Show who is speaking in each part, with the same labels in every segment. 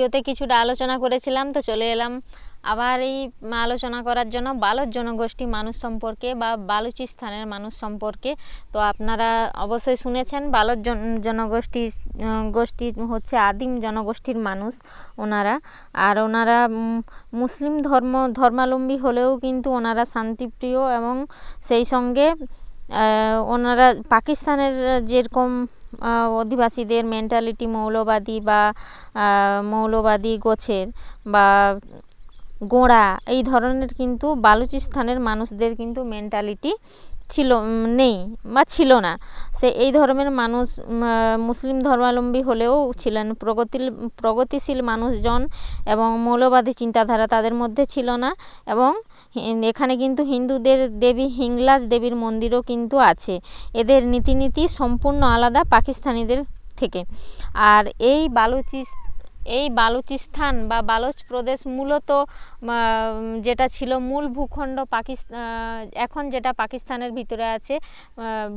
Speaker 1: ভিডিওতে কিছুটা আলোচনা করেছিলাম, তো চলে এলাম আবার এই আলোচনা করার জন্য বালচ জনগোষ্ঠী মানুষ সম্পর্কে বা বালুচিস্তানের মানুষ সম্পর্কে। তো আপনারা অবশ্যই শুনেছেন বালচ জনগোষ্ঠী গোষ্ঠী হচ্ছে আদিম জনগোষ্ঠীর মানুষ ওনারা। আর ওনারা মুসলিম ধর্ম, ধর্মাবলম্বী হলেও কিন্তু ওনারা শান্তিপ্রিয় এবং সেই সঙ্গে ওনারা পাকিস্তানের যেরকম অধিবাসীদের মেন্টালিটি মৌলবাদী বা মৌলবাদী গোছের বা গোঁড়া, এই ধরনের কিন্তু বালুচিস্তানের মানুষদের কিন্তু মেন্টালিটি ছিল নেই বা ছিল না। সে এই ধর্মের মানুষ মুসলিম ধর্মাবলম্বী হলেও ছিলেন। প্রগতিল, প্রগতিশীল মানুষজন এবং মৌলবাদী চিন্তাধারা তাদের মধ্যে ছিল না এবং এখানে কিন্তু হিন্দুদের দেবী হিংলাজ দেবীর মন্দিরও কিন্তু আছে। এদের নীতিনীতি সম্পূর্ণ আলাদা পাকিস্তানিদের থেকে। আর এই বালুচিস, এই বালুচিস্তান বা বালোচ প্রদেশ মূলত যেটা ছিল মূল ভূখণ্ড পাকিস্তান এখন যেটা পাকিস্তানের ভিতরে আছে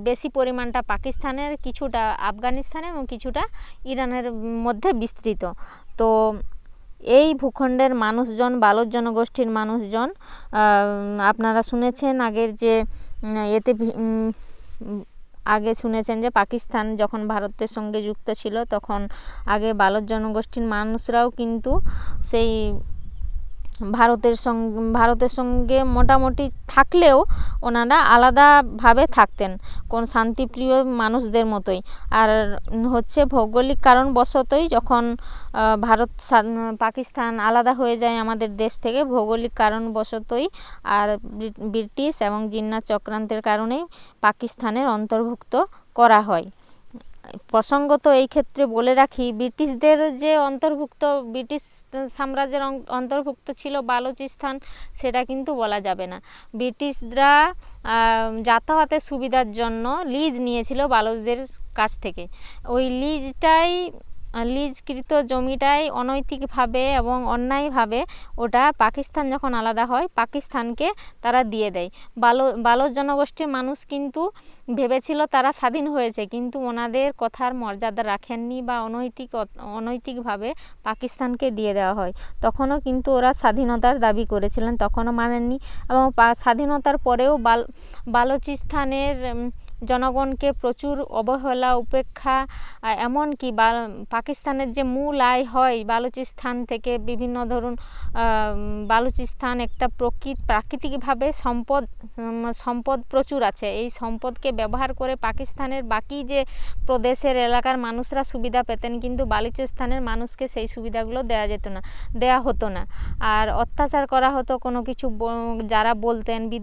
Speaker 1: বেশি পরিমাণটা পাকিস্তানের, কিছুটা আফগানিস্তানে এবং কিছুটা ইরানের মধ্যে বিস্তৃত। তো এই ভূখণ্ডের মানুষজন বালচ জনগোষ্ঠীর মানুষজন আপনারা শুনেছেন আগের যে এতে আগে শুনেছেন যে পাকিস্তান যখন ভারতের সঙ্গে যুক্ত ছিল, তখন আগে বালচ জনগোষ্ঠীর মানুষরাও কিন্তু সেই ভারতের সঙ্গে ভারতের সঙ্গে মোটামুটি থাকলেও ওনারা আলাদাভাবে থাকতেন। কোন শান্তিপ্রিয় মানুষদের মতোই। আর হচ্ছে ভৌগোলিক কারণবশতই যখন ভারত পাকিস্তান আলাদা হয়ে যায় আমাদের দেশ থেকে, ভৌগোলিক কারণবশতই আর ব্রিটিশ এবং জিন্না চক্রান্তের কারণেই পাকিস্তানের অন্তর্ভুক্ত করা হয়। প্রসঙ্গত এই ক্ষেত্রে বলে রাখি, ব্রিটিশদের যে অন্তর্ভুক্ত, ব্রিটিশ সাম্রাজ্যের অন্তর্ভুক্ত ছিল বালুচিস্তান, সেটা কিন্তু বলা যাবে না। ব্রিটিশরা যাতায়াতের সুবিধার জন্য লিজ নিয়েছিল বালুচদের কাছ থেকে। ওই লিজটাই লিজকৃত জমিটাই অনৈতিকভাবে এবং অন্যায়ভাবে ওটা পাকিস্তান যখন আলাদা হয়, পাকিস্তানকে তারা দিয়ে দেয়। বালো বালচ জনগোষ্ঠীর মানুষ কিন্তু ভেবেছিল তারা স্বাধীন হয়েছে, কিন্তু ওনাদের কথার মর্যাদা রাখেননি বা অনৈতিক, অনৈতিকভাবে পাকিস্তানকে দিয়ে দেওয়া হয়। তখনও কিন্তু ওরা স্বাধীনতার দাবি করেছিলেন, তখনও মানেননি এবং স্বাধীনতার পরেও বাল, বালুচিস্তানের জনগণকে প্রচুর অবহেলা, উপেক্ষা এমনকি বা পাকিস্তানের যে মূল আয় হয় বালুচিস্তান থেকে বিভিন্ন ধরুন বালুচিস্তান একটা প্রকৃত, প্রাকৃতিকভাবে সম্পদ সম্পদ প্রচুর আছে। এই সম্পদকে ব্যবহার করে পাকিস্তানের বাকি যে প্রদেশের এলাকার মানুষরা সুবিধা পেতেন, কিন্তু বালুচিস্তানের মানুষকে সেই সুবিধাগুলো দেওয়া যেত না দেওয়া হতো না। আর অত্যাচার করা হতো কোনো কিছু যারা বলতেন